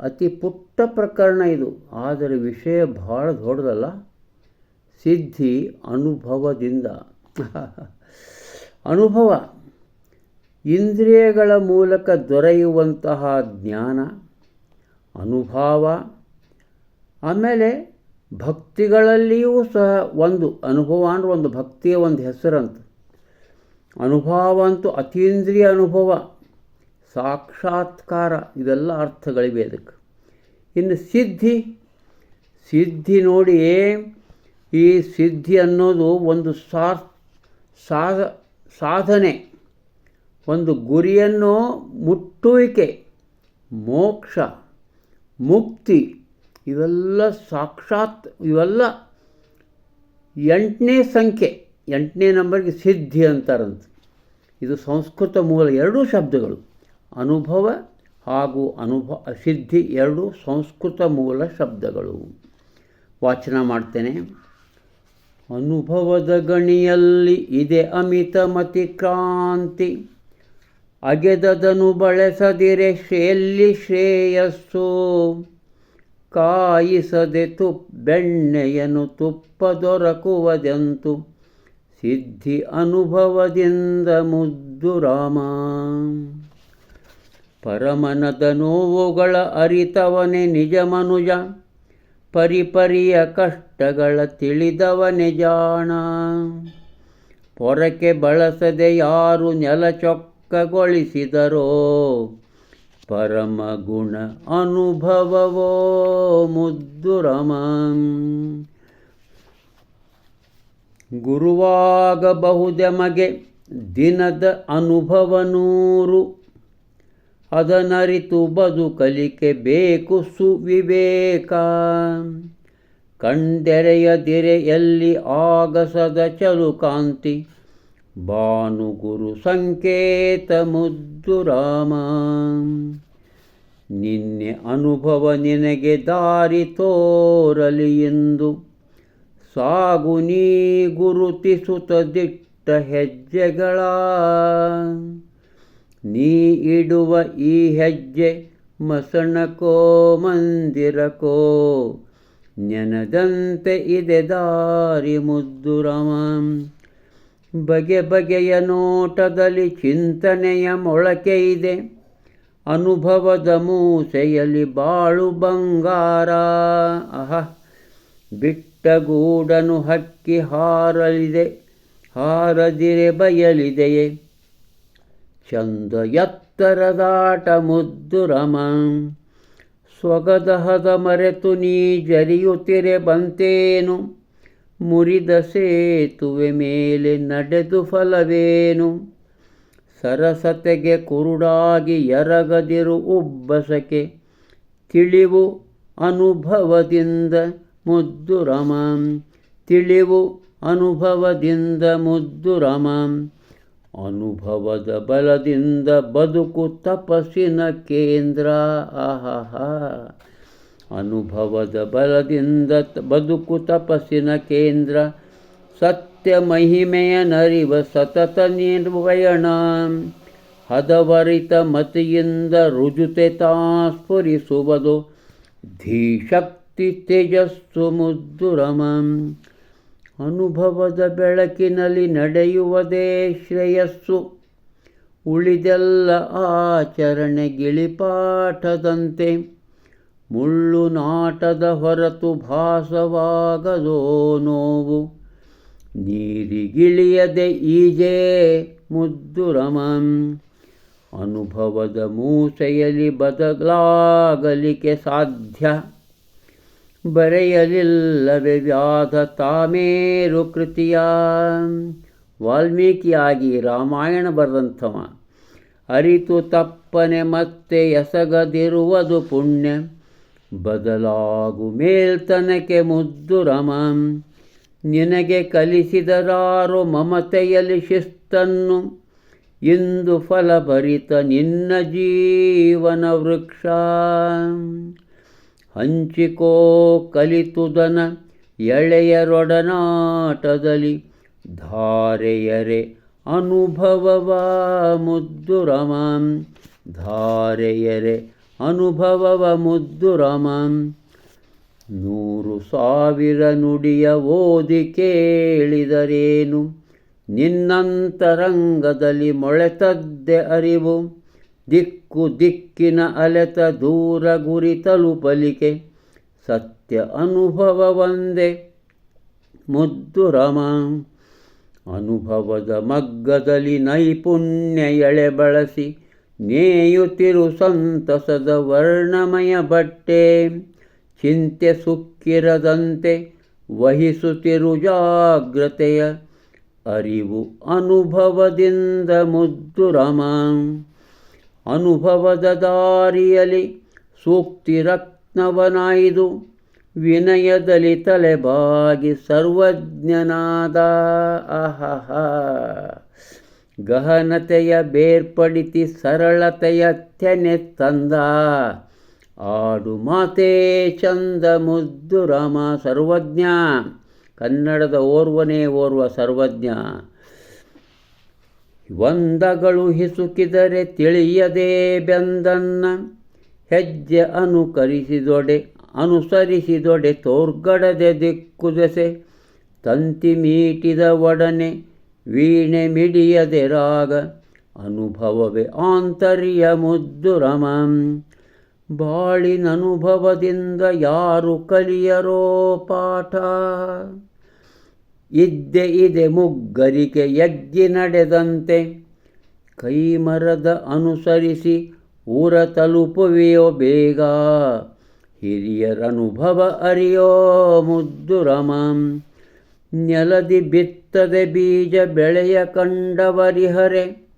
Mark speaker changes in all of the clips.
Speaker 1: ಅತಿ ಪುಟ್ಟ ಪ್ರಕರಣ ಇದು. ಆದರೆ ವಿಷಯ ಭಾಳ ದೊಡ್ಡದಲ್ಲ. ಸಿದ್ಧಿ ಅನುಭವದಿಂದ. ಅನುಭವ. ಇಂದ್ರಿಯಗಳ ಮೂಲಕ ದೊರೆಯುವಂತಹ ಜ್ಞಾನ, ಅನುಭವ, ಆಮೇಲೆ ಭಕ್ತಿಗಳಲ್ಲಿಯೂ ಸಹ ಒಂದು ಅನುಭವ ಅಂದರೆ ಒಂದು ಭಕ್ತಿಯ ಒಂದು ಹೆಸರಂತ. ಅನುಭವ ಅಂತೂ ಅತೀಂದ್ರಿಯ ಅನುಭವ. ಸಾಕ್ಷಾತ್ಕಾರ, ಇದೆಲ್ಲ ಅರ್ಥಗಳಿವೆ ಅದಕ್ಕೆ ಇನ್ನು ಸಿದ್ಧಿ ಸಿದ್ಧಿ ನೋಡಿ ಈ ಸಿದ್ಧಿ ಅನ್ನೋದು ಒಂದು ಸಾಧ ಸಾಧನೆ, ಒಂದು ಗುರಿಯನ್ನು ಮುಟ್ಟುವಿಕೆ, ಮೋಕ್ಷ, ಮುಕ್ತಿ, ಇವೆಲ್ಲ ಸಾಕ್ಷಾತ್, ಇವೆಲ್ಲ ಎಂಟನೇ ಸಂಖ್ಯೆ, ಎಂಟನೇ ನಂಬರ್ಗೆ ಸಿದ್ಧಿ ಅಂತಾರಂತೆ. ಇದು ಸಂಸ್ಕೃತ ಮೂಲ ಎರಡೂ ಶಬ್ದಗಳು. ಅನುಭವ ಹಾಗೂ ಅನುಭವ ಸಿದ್ಧಿ ಎರಡು ಸಂಸ್ಕೃತ ಮೂಲ ಶಬ್ದಗಳು. ವಾಚನ ಮಾಡ್ತೇನೆ. ಅನುಭವದ ಗಣಿಯಲ್ಲಿ ಇದೆ ಅಮಿತ ಮತಿ ಕ್ರಾಂತಿ. ಅಗೆದದನು ಬಳಸದಿರೆ ಶ್ರೇಯಲ್ಲಿ ಶ್ರೇಯಸ್ಸು. ಕಾಯಿಸದೆ ತುಪ್ ಬೆಣ್ಣೆಯನ್ನು ತುಪ್ಪ ದೊರಕುವುದೆಂತು. ಸಿದ್ಧಿ ಅನುಭವದಿಂದ ಮುದ್ದು ರಾಮ. ಪರಮನದ ನೋವುಗಳ ಅರಿತವನೇ ನಿಜ ಮನುಜ. ಪರಿಪರಿಯ ಕಷ್ಟಗಳ ತಿಳಿದವನೇ ಜಾಣ. ಪೊರಕೆ ಬಳಸದೆ ಯಾರು ನೆಲಚೊಕ್ಕಗೊಳಿಸಿದರೋ ಪರಮ ಗುಣ ಅನುಭವವೋ ಮುದ್ದುರಮ. ಗುರುವಾಗಬಹುದೆಮಗೆ ದಿನದ ಅನುಭವ ನೂರು. ಅದನರಿತು ಬದುಕಲಿಕೆ ಬೇಕು ಸುವಿವೇಕ. ಕಂಡೆರೆಯದಿರೆ ಎಲ್ಲಿ ಆಗಸದ ಚಲುಕಾಂತಿ ಭಾನುಗುರು ಸಂಕೇತ ಮುದ್ದು ರಾಮ. ನಿನ್ನೆ ಅನುಭವ ನಿನಗೆ ದಾರಿ ತೋರಲಿ ಎಂದು. ಸಾಗು ನೀ ಗುರುತಿಸುತ್ತ ದಿಟ್ಟ ಹೆಜ್ಜೆಗಳ. ನೀ ಇಡುವ ಈ ಹೆಜ್ಜೆ ಮಸಣಕೋ ಮಂದಿರಕೋ, ನೆನದಂತೆ ಇದೆ ದಾರಿ ಮುದ್ದುರಮ ಬಗೆ ಬಗೆಯ ನೋಟದಲ್ಲಿ ಚಿಂತನೆಯ ಮೊಳಕೆ ಇದೆ, ಅನುಭವದ ಮೂಸೆಯಲ್ಲಿ ಬಾಳು ಬಂಗಾರ. ಅಹ ಬಿಟ್ಟ ಗೂಡನು ಹಕ್ಕಿ ಹಾರಲಿದೆ, ಹಾರದಿರೆ ಬಯಲಿದೆಯೇ? ಚಂದ ಎತ್ತರದಾಟ ಮುದ್ದು ರಮ. ಸ್ವಗದಹದ ಮರೆತು ನೀ ಜರಿಯುತ್ತಿರೆ ಬಂತೇನು? ಮುರಿದ ಸೇತುವೆ ಮೇಲೆ ನಡೆದು ಫಲವೇನು? ಸರಸತೆಗೆ ಕುರುಡಾಗಿ ಎರಗದಿರು ಉಬ್ಬಸಕೆ ತಿಳಿವು ಅನುಭವದಿಂದ ಮುದ್ದು ರಮ. ತಿಳಿವು ಅನುಭವದಿಂದ ಮುದ್ದು ರಮ. ಅನುಭವದ ಬಲದಿಂದ ಬದುಕು ತಪಸ್ಸಿನ ಕೇಂದ್ರ. ಆಹಹ. ಅನುಭವದ ಬಲದಿಂದ ಬದುಕು ತಪಸ್ಸಿನ ಕೇಂದ್ರ. ಸತ್ಯ ಮಹಿಮೆಯ ನರಿವ ಸತತ ನಿರ್ವಯಣ. ಹದವರಿತ ಮತಿಯಿಂದ ರುಜುತೆ ತಾ ಸ್ಫುರಿಸುವುದು ಧೀಶಕ್ತಿ ತೇಜಸ್ಸು ಮುದ್ದು ರಮ ಅನುಭವದ ಬೆಳಕಿನಲ್ಲಿ ನಡೆಯುವುದೇ ಶ್ರೇಯಸ್ಸು. ಉಳಿದೆಲ್ಲ ಆಚರಣೆ ಗಿಳಿಪಾಠದಂತೆ. ಮುಳ್ಳು ನಾಟದ ಹೊರತು ಭಾಸವಾಗದೋ ನೋವು ನೀರಿಗಿಳಿಯದೆ ಈಜೆ ಮುದ್ದು ರಮಂ. ಅನುಭವದ ಮೂಸೆಯಲ್ಲಿ ಬದಲಾಗಲಿಕ್ಕೆ ಸಾಧ್ಯ. ಬರೆಯಲಿಲ್ಲವೇ ವ್ಯಾಧ ತಾಮೇರು ಕೃತಿಯ. ವಾಲ್ಮೀಕಿಯಾಗಿ ರಾಮಾಯಣ ಬರೆದಂಥವ. ಅರಿತು ತಪ್ಪನೆ ಮತ್ತೆ ಎಸಗದಿರುವುದು ಪುಣ್ಯ. ಬದಲಾಗು ಮೇಲ್ತನಕ್ಕೆ ಮುದ್ದು ರಮಂ. ನಿನಗೆ ಕಲಿಸಿದರಾರು ಮಮತೆಯಲ್ಲಿ ಶಿಸ್ತನ್ನು. ಇಂದು ಫಲಭರಿತ ನಿನ್ನ ಜೀವನ ವೃಕ್ಷ. ಹಂಚಿಕೋ ಕಲಿತುದನ ಎಳೆಯರೊಡನಾಟದಲ್ಲಿ ಧಾರೆಯರೆ ಅನುಭವವ ಮುದ್ದು ರಮಾಂ ಧಾರೆಯರೆ ಅನುಭವವ ಮುದ್ದು ರಮಂ ನೂರು ಸಾವಿರ ನುಡಿಯ ಓದಿ ಕೇಳಿದರೇನು? ನಿನ್ನಂತರಂಗದಲ್ಲಿ ಮೊಳೆತದ್ದೆ ಅರಿವು. ದಿಕ್ಕು ದಿಕ್ಕಿನ ಅಲೆತ ದೂರ ಗುರಿ ತಲುಪಲಿಕೆ. ಸತ್ಯ ಅನುಭವ ಒಂದೇ. ಮುದ್ದು ರಮ. ಅನುಭವದ ಮಗ್ಗದಲ್ಲಿ ನೈಪುಣ್ಯ ಎಳೆ ಬಳಸಿ ನೇಯುತ್ತಿರು ಸಂತಸದ ವರ್ಣಮಯ ಬಟ್ಟೆ. ಚಿಂತೆ ಸುಕ್ಕಿರದಂತೆ ವಹಿಸುತ್ತಿರು ಜಾಗ್ರತೆಯ ಅರಿವು ಅನುಭವದಿಂದ ಮುದ್ದು ರಮ. ಅನುಭವದ ದಾರಿಯಲಿ ಸೂಕ್ತಿ ರತ್ನವನಾಯಿದು ವಿನಯದಲ್ಲಿ ತಲೆಬಾಗಿ ಸರ್ವಜ್ಞನಾದ ಅಹಹ ಗಹನತೆಯ ಬೇರ್ಪಡಿತಿ ಸರಳತೆಯ ತೆನೆ ತಂದ. ಆಡು ಮಾತೇ ಚಂದ ಮುದ್ದು ರಾಮ ಸರ್ವಜ್ಞ. ಕನ್ನಡದ ಓರ್ವನೇ ಓರ್ವ ಸರ್ವಜ್ಞ. ಒಂದಗಳು ಹಿಸುಕಿದರೆ ತಿಳಿಯದೇ ಬೆಂದನ್ನ. ಹೆಜ್ಜೆ ಅನುಕರಿಸಿದೊಡೆ, ಅನುಸರಿಸಿದೊಡೆ ತೋರ್ಗಡದೆ ದಿಕ್ಕುದೆಸೆ ತಂತಿ ಮೀಟಿದ ಒಡನೆ, ವೀಣೆ ಮಿಡಿಯದೆ ರಾಗ. ಅನುಭವವೇ ಆಂತರ್ಯ ಮುದ್ದು ರಮಂ. ಬಾಳಿನನುಭವದಿಂದ ಯಾರು ಕಲಿಯರೋ ಪಾಠ. ಇದ್ದೆ ಇದೆ ಮುಗ್ಗರಿಕೆ ಎಗ್ಗಿ ನಡೆದಂತೆ. ಕೈಮರದ ಅನುಸರಿಸಿ ಊರ ತಲುಪುವೆಯೋ ಬೇಗ. ಹಿರಿಯರನುಭವ ಅರಿಯೋ ಮುದ್ದುರಮಂ ನೆಲದಿ ಬಿತ್ತದೆ ಬೀಜ ಬೆಳೆಯ ಕಂಡವರಿಹರೆ.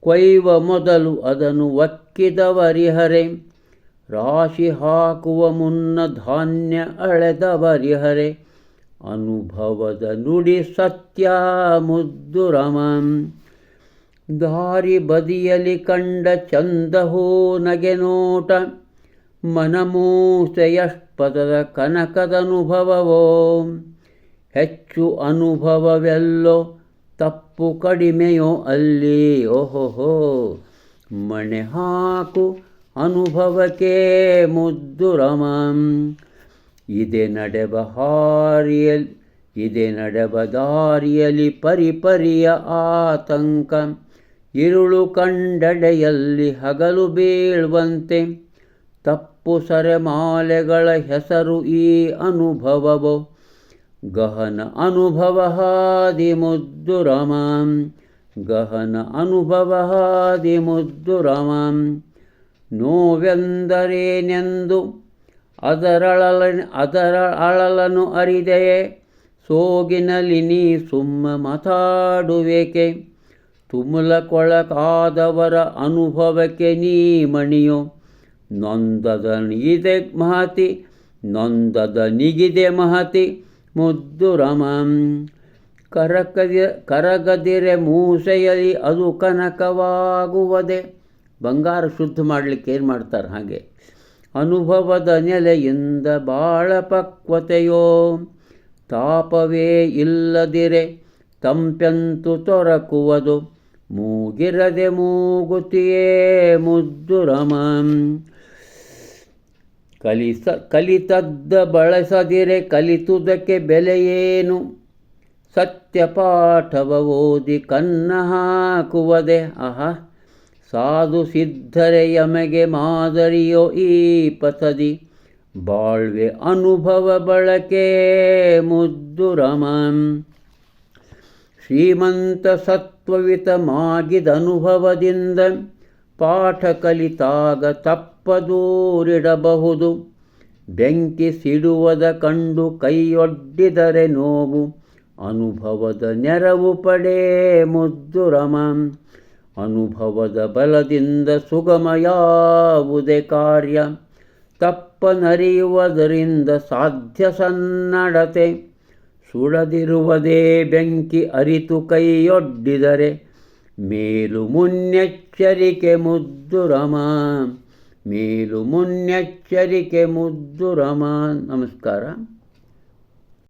Speaker 1: ಕೊಯ್ವ ಮೊದಲು ಅದನ್ನು ಒಕ್ಕಿದವರಿಹರೆ. ರಾಶಿ ಹಾಕುವ ಮುನ್ನ ಧಾನ್ಯ ಅಳೆದವರಿಹರೆ. ಅನುಭವದ ನುಡಿ ಸತ್ಯ ಮುದ್ದು ರಮಂ. ದಾರಿ ಬದಿಯಲಿ ಕಂಡ ಚಂದಹೋ ನಗೆ ನೋಟ. ಮನಮೂಸೆಯಷ್ಪದದ ಕನಕದನುಭವವೋ. ಹೆಚ್ಚು ಅನುಭವವೆಲ್ಲೋ ತಪ್ಪು ಕಡಿಮೆಯೋ ಅಲ್ಲಿ. ಓಹೋಹೋ. ಮಣೆ ಹಾಕು ಅನುಭವಕ್ಕೆ ಮುದ್ದು ರಮಂ. ಇದೆ ನಡೆಬ ಹಾರಿಯಲ್, ಇದೆ ನಡೆಬ ದಾರಿಯಲಿ ಪರಿಪರಿಯ ಆತಂಕ. ಇರುಳು ಕಂಡಡೆಯಲ್ಲಿ ಹಗಲು ಬೀಳುವಂತೆ. ತಪ್ಪು ಸರೆಮಾಲೆಗಳ ಹೆಸರು ಈ ಅನುಭವವೋ. ಗಹನ ಅನುಭವ ಹಾದಿ ಮುದ್ದು ರಮಾಂ. ಗಹನ ಅನುಭವ ಹಾದಿ ಮುದ್ದು ರಮಾಂ. ನೋವೆಂದರೇನೆಂದು ಅದರಳಲ ಅದರ ಅಳಲನು ಅರಿದೆಯೇ? ಸೋಗಿನಲ್ಲಿ ನೀ ಸುಮ್ಮ ಮಾತಾಡುವೇಕೆ? ಕೊಳಕಾದವರ ಅನುಭವಕ್ಕೆ ನೀ ಮಣಿಯೋ. ನೊಂದದ ನಿಗಿದೆ ಮಹತಿ ನೊಂದದ ನಿಗಿದೆ ಮಹತಿ ಮುದ್ದು ರಮಂ ಕರಕದಿ ಕರಗದಿರೆ ಮೂಸೆಯಲ್ಲಿ ಅದು ಕನಕವಾಗುವುದೇ. ಬಂಗಾರ ಶುದ್ಧ ಮಾಡಲಿಕ್ಕೆ ಏನು ಮಾಡ್ತಾರೆ ಹಾಗೆ? ಅನುಭವದ ನೆಲೆಯಿಂದ ಬಾಳ ಪಕ್ವತೆಯೋ. ತಾಪವೇ ಇಲ್ಲದಿರೆ ತಂಪೆಂತು ತೊರಕುವುದು. ಮೂಗಿರದೆ ಮೂಗುತಿಯೇ ಮುದ್ದು ರಮಂ. ಕಲಿಸ, ಕಲಿತದ್ದ ಬಳಸದಿರೆ ಕಲಿತುದಕ್ಕೆ ಬೆಲೆಯೇನು? ಸತ್ಯಪಾಠವ ಓದಿ ಕನ್ನ ಹಾಕುವುದೇ. ಆಹಾ. ಸಾಧು ಸಿದ್ಧರೆ ಯಮಗೆ ಮಾದರಿಯೋ ಈ ಪಥದಿ ಬಾಳ್ವೆ ಅನುಭವ ಬಳಕೆ ಮುದ್ದು ರಮಂ ಶ್ರೀಮಂತ ಸತ್ವವಿತ ಮಾಗಿದ ಅನುಭವದಿಂದ ಪಾಠ ಕಲಿತಾಗ ತಪ್ಪದೂರಿಡಬಹುದು. ಬೆಂಕಿ ಸಿಡುವದ ಕಂಡು ಕೈಯೊಡ್ಡಿದರೆ ನೋವು. ಅನುಭವದ ನೆರವು ಪಡೆ ಮುದ್ದು ರಮಂ ಅನುಭವದ ಬಲದಿಂದ ಸುಗಮ ಯಾವುದೇ ಕಾರ್ಯ. ತಪ್ಪ ದರ್ಪನರಿಯುವುದರಿಂದ ಸಾಧ್ಯ ಸನ್ನಡತೆ. ಸುಡದಿರುವುದೇ ಬೆಂಕಿ ಅರಿತು ಕೈಯೊಡ್ಡಿದರೆ ಮೇಲು ಮುನ್ನೆಚ್ಚರಿಕೆ ಮುದ್ದು ರಮ. ಮೇಲು ಮುನ್ನೆಚ್ಚರಿಕೆ ಮುದ್ದು ರಮ. ನಮಸ್ಕಾರ.